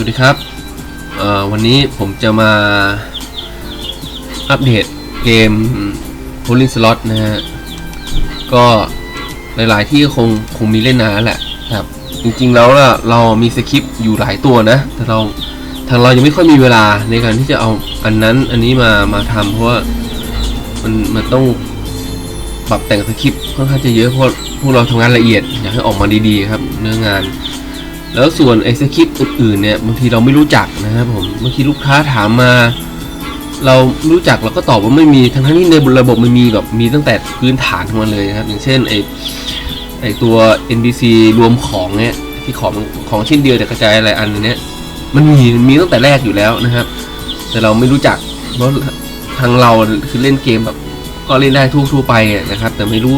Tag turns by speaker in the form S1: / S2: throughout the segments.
S1: วัสดีครับวันนี้ผมจะมาอัปเดตเกม Pulling Slot นะฮะ ก็หลายๆที่คงคงมีเล่นนาแหละครับ จริงๆแล้วเรามีสคริปต์อยู่หลายตัวนะ แต่เราทางเรายังไม่ค่อยมีเวลาในการที่จะเอาอันนั้นอันนี้มามาทำเพราะว่ามันมันต้องปรับแต่งสคริปต์ค่อนข้างจะเยอะเพราะพวกเราทำงานละเอียดอยากให้ออกมาดีๆครับ เนื้องาน แล้วส่วนไอ้สคริปต์อื่นๆเนี่ยบางทีเราไม่รู้จักนะครับผมบางทีลูกค้าถามมา เรารู้จักเราก็ตอบว่าไม่มีทั้งทั้งที่ในระบบมันมีแบบมีตั้งแต่พื้นฐานของมันเลยนะครับ อย่างเช่นไอ้ไอ้ตัว NPC รวมของเนี่ยที่ของของชิ้นเดียวแต่กระจายอะไรอันเนี้ยมันมีมันมีตั้งแต่แรกอยู่แล้วนะครับ แต่เราไม่รู้จักเพราะทางเราคือเล่นเกมแบบก็เล่นได้ทั่วทั่วๆไปนะครับ แต่ไม่รู้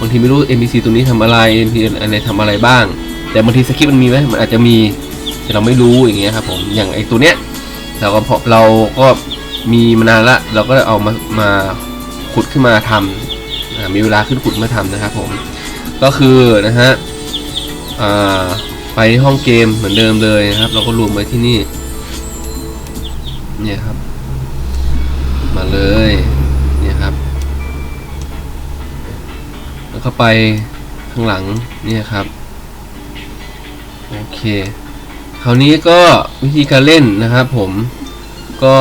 S1: บางทีไม่รู้ NPC ตัวนี้ทำอะไร NPC อะไรทำอะไรบ้าง แต่บางทีสคริปต์มันมีไหมมันอาจจะมีแต่เราไม่รู้อย่างเงี้ยครับผมอย่างไอตัวเนี้ยเราก็พอเราก็มีมานานละเราก็เอามามาขุดขึ้นมาทำมีเวลาขึ้นขุดมาทำนะครับผมก็คือนะฮะไปห้องเกมเหมือนเดิมเลยนะครับ เราก็รวมไว้ที่นี่เนี่ยครับ มาเลยเนี่ยครับ แล้วก็ไปข้างหลังเนี่ยครับ โอเค คราวนี้ก็วิธีการเล่นนะครับผมก็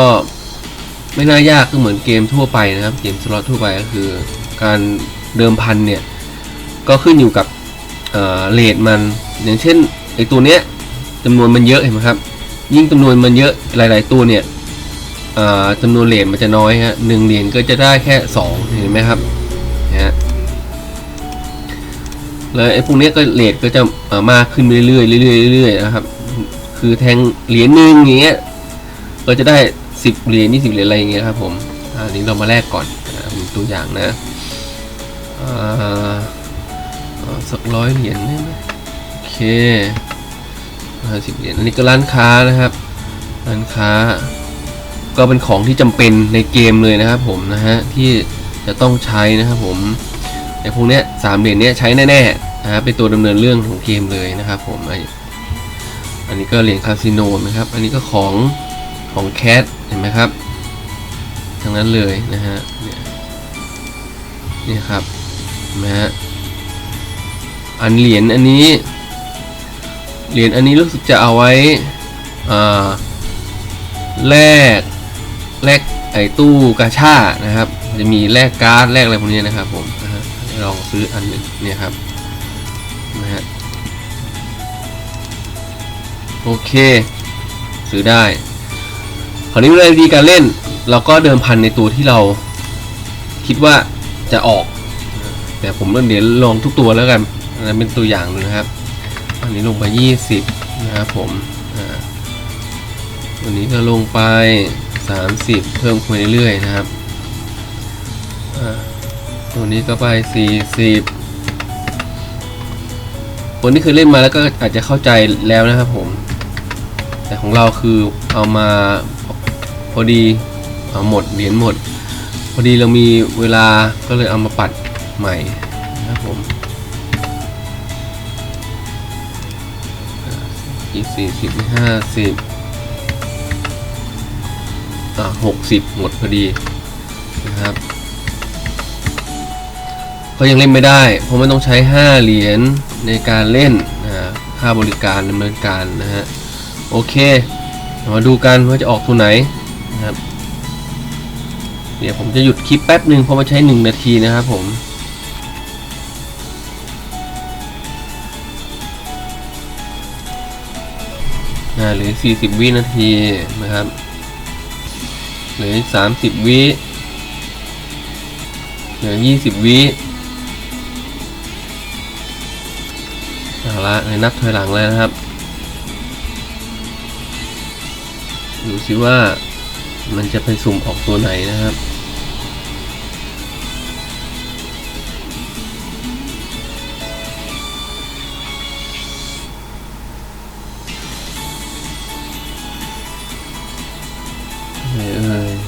S1: ไม่น่ายากก็เหมือนเกมทั่วไปนะครับ เกมสล็อตทั่วไปก็คือการเดิมพันเนี่ย ก็ขึ้นอยู่กับเอ่อเลทมัน อย่างเช่นไอตัวเนี้ยจำนวนมันเยอะเห็นไหมครับ ยิ่งจำนวนมันเยอะหลาย ๆ ตัวเนี่ยอ่อจำนวนเหรียญมันจะน้อยฮะหนึ่งเหรียญก็จะได้แค่สองเห็นไหมครับ แล้วไอ้พวกนี้ก็เลทก็จะมากขึ้นเรื่อยๆเรื่อยๆเรื่อยๆนะครับ คือแทงเหรียญหนึ่งอย่างเงี้ยก็จะได้สิบเหรียญยี่สิบเหรียญอะไรอย่างเงี้ยครับผมอันนี้เรามาแลกก่อนนะตัวอย่างนะอ่าสักร้อยเหรียญได้ไหมโอเคห้าสิบเหรียญอันนี้ก็ร้านค้านะครับ ร้านค้า ก็เป็นของที่จำเป็นในเกมเลยนะครับผมนะฮะที่จะต้องใช้นะครับผมไอ้พวกเนี้ยสามเหรียญเนี้ยใช้แน่ๆ นะครับเป็นตัวดำเนินเรื่องของเกมเลยนะครับผมอันนี้ก็เหรียญคาสิโนนะครับ อันนี้ก็ของของแคทเห็นไหมครับทั้งนั้นเลยนะฮะเนี่ยครับนไหมฮะอันเหรียญอันนี้เหรียญอันนี้รู้สึกจะเอาไว้อ่าแลกแลกไอตู้กาชานะครับ จะมีแลกการ์ดแลกอะไรพวกนี้นะครับผมนะฮะลองซื้ออันหนึ่งเนี่ยครับ นะฮะโอเค ซื้อได้คราวนี้เวลาวิธีการเล่น เราก็เดิมพันในตัวที่เรา คิดว่าจะออก แต่ผมเดี๋ยวลองทุกตัวแล้วกันอันนั้นเป็นตัวอย่างนะครับ อันนี้ลงไป 20 นะครับผมอ่าตัวนี้ก็ลงไป 30 เพิ่มขึ้นเรื่อยๆนะครับอ่าตัวนี้ก็ไป 40 คนที่เคยเล่นมาแล้วก็อาจจะเข้าใจแล้วนะครับผม แต่ของเราคือเอามาพอดีเอาหมดเหรียญหมด พอดีเรามีเวลาก็เลยเอามาปัดใหม่นะครับผมอีกสี่สิบห้าสิบอ่าหกสิบหมดพอดีนะครับ ก็ยังเล่นไม่ได้ เพราะมันต้องใช้5เหรียญ ในการเล่นนะค่าบริการดำเนินการนะฮะโอเคมาดูกันว่าจะออกตัวไหนนะครับเดี๋ยวผมจะหยุดคลิปแป๊บหนึ่งเพราะมาใช้1นาทีนะครับผมอ่าเหลือ 40 วินาทีนะครับหลือ 30 วิหลือ 20 วิ ละในนับถอยหลังเลยนะครับ ดูสิว่ามันจะเป็นสุ่มออกตัวไหนนะครับไหนเอ่ย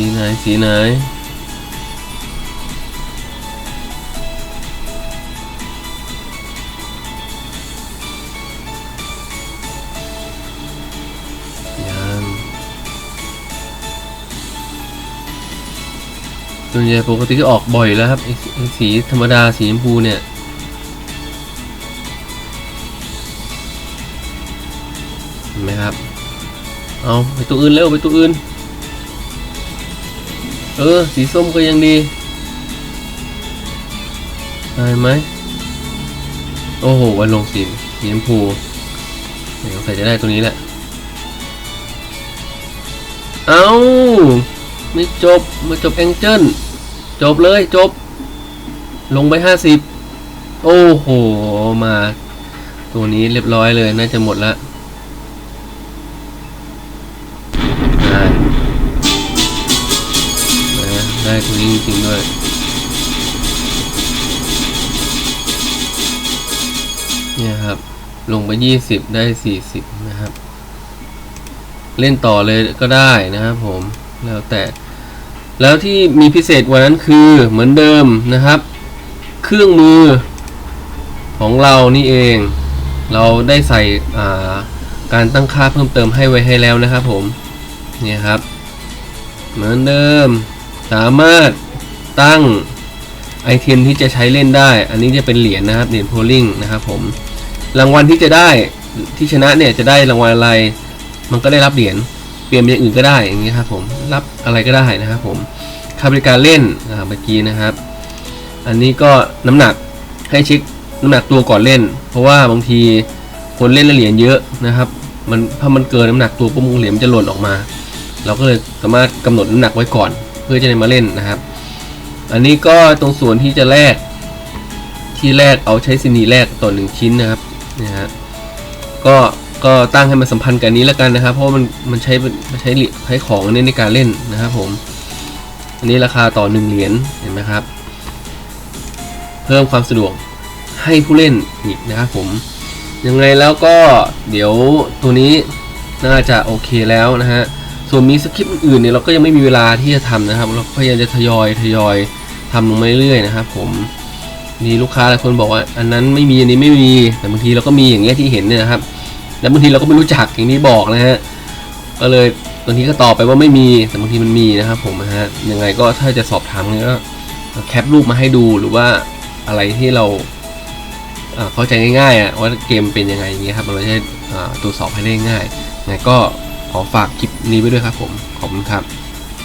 S1: สีไหน สีไหน ยังส่วนใหญ่ปกติก็ออกบ่อยแล้วครับสีธรรมดาสีชมพูเนี่ยเห็นไหมครับ เอาไปตัวอื่นเร็วไปตัวอื่น เออ สีส้มก็ยังดีได้ไหม โอ้โห วันลงสีสีชมพูเดี๋ยวใครจะได้ตัวนี้แหละ เอาไม่จบมาจบแองเจิลจบเลยจบ ลงไปห้าสิบโอ้โห มา ตัวนี้เรียบร้อยเลย น่าจะหมดละ ได้ตัวนี้จริงด้วยเนี่ยครับ ลงไปยี่สิบได้สี่สิบนะครับ เล่นต่อเลยก็ได้นะครับผมแล้วแต่ แล้วที่มีพิเศษกว่านั้นคือเหมือนเดิมนะครับ เครื่องมือของเรานี่เอง เราได้ใส่อ่าการตั้งค่าเพิ่มเติมให้ไว้ให้แล้วนะครับผม เนี่ยครับ เหมือนเดิม สามารถตั้งไอเทมที่จะใช้เล่นได้ อันนี้จะเป็นเหรียญนะครับเหรียญโพลิงนะครับผมรางวัลที่จะได้ที่ชนะเนี่ยจะได้รางวัลอะไร มันก็ได้รับเหรียญเปลี่ยนเป็นอย่างอื่นก็ได้อย่างนี้ครับผมรับอะไรก็ได้นะครับผมค่าบริการเล่นเมื่อกี้นะครับ อันนี้ก็น้ำหนักให้เช็คน้ำหนักตัวก่อนเล่น เพราะว่าบางทีคนเล่นลเหรียญเยอะนะครับมันถ้ามันเกินน้ำหนักตัวปุ๊บเหรียญมันจะหล่นออกมา เราก็เลยสามารถกำหนดน้ำหนักไว้ก่อน พื่อจะได้มาเล่นนะครับ อันนี้ก็ตรงส่วนที่จะแลกที่แลกเอาใช้ซินีแลกต่อหนึ่งชิ้นนะครับนะฮะก็ก็ตั้งให้มันสัมพันธ์กันนี้แล้วกันนะครับ เพราะมันมันใช้มันใช้ใช้ของอันนี้ในการเล่นนะครับผม อันนี้ราคาต่อหนึ่งเหรียญเห็นไหมครับ เพิ่มความสะดวกให้ผู้เล่นอีกนะครับผมยังไงแล้วก็เดี๋ยวตัวนี้น่าจะโอเคแล้วนะฮะ ส่วนมีสคริปต์อื่นเนี่ยเราก็ยังไม่มีเวลาที่จะทำนะครับ เราพยายามจะทยอยทยอยทำลงมาเรื่อยๆนะครับ ผมมีลูกค้าหลายคนบอกว่า อันนั้นไม่มีอันนี้ไม่มีแต่บางทีเราก็มีอย่างเงี้ยที่เห็นเนี่ยนะครับ แล้วบางทีเราก็ไม่รู้จักอย่างที่บอกนะฮะก็เลยบางทีก็ตอบไปว่าไม่มีแต่บางทีมันมีนะครับผมนะฮะยังไงก็ถ้าจะสอบถามก็แคปรูปมาให้ดูหรือว่าอะไรที่เราเข้าใจง่ายๆว่าเกมเป็นยังไงอย่างเงี้ยครับเราจะได้อ่าตรวจสอบให้ได้ง่ายยังไงก็ ขอฝากคลิปนี้ไว้ด้วยครับผม ขอบคุณครับ